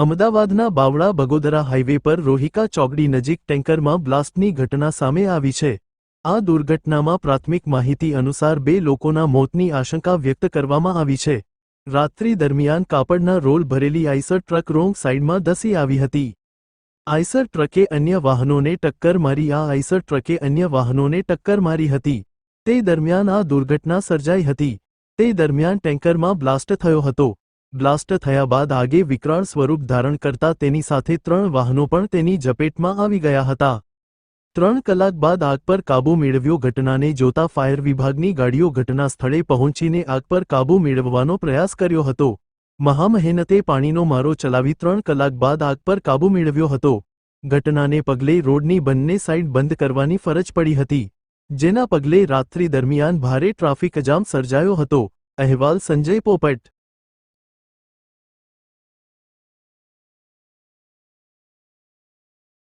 અમદાવાદના બાવળા બગોદરા હાઇવે પર રોહિકા ચોકડી નજીક ટેન્કરમાં બ્લાસ્ટની ઘટના સામે આવી છે. આ દુર્ઘટનામાં પ્રાથમિક માહિતી અનુસાર બે લોકોના મોતની આશંકા વ્યક્ત કરવામાં આવી છે. રાત્રિ દરમિયાન કાપડના રોલ ભરેલી આઈસર ટ્રક રોંગ સાઇડમાં ધસી આવી હતી. આઈસર ટ્રકે અન્ય વાહનોને ટક્કર મારી, આ આઈસર ટ્રકે અન્ય વાહનોને ટક્કર મારી હતી. તે દરમિયાન આ દુર્ઘટના સર્જાઈ હતી. તે દરમિયાન ટેન્કરમાં બ્લાસ્ટ થયો હતો. બ્લાસ્ટ થયા બાદ આગે વિકરાળ સ્વરૂપ ધારણ કરતા તેની સાથે ત્રણ વાહનો પણ તેની ઝપેટમાં આવી ગયા હતા. ત્રણ કલાક બાદ આગ પર કાબૂ મેળવ્યો ઘટનાને જોતા ફાયર વિભાગની ગાડીઓ ઘટના સ્થળે પહોંચીને આગ પર કાબૂ મેળવવાનો પ્રયાસ કર્યો હતો. મહામહેનતે પાણીનો મારો ચલાવી ત્રણ કલાક બાદ આગ પર કાબૂ મેળવ્યો હતો. ઘટનાને પગલે રોડની બંને સાઇડ બંધ કરવાની ફરજ પડી હતી. જેના પગલે રાત્રિ દરમિયાન ભારે ટ્રાફિક જામ સર્જાયો હતો. અહેવાલ સંજય પોપટ.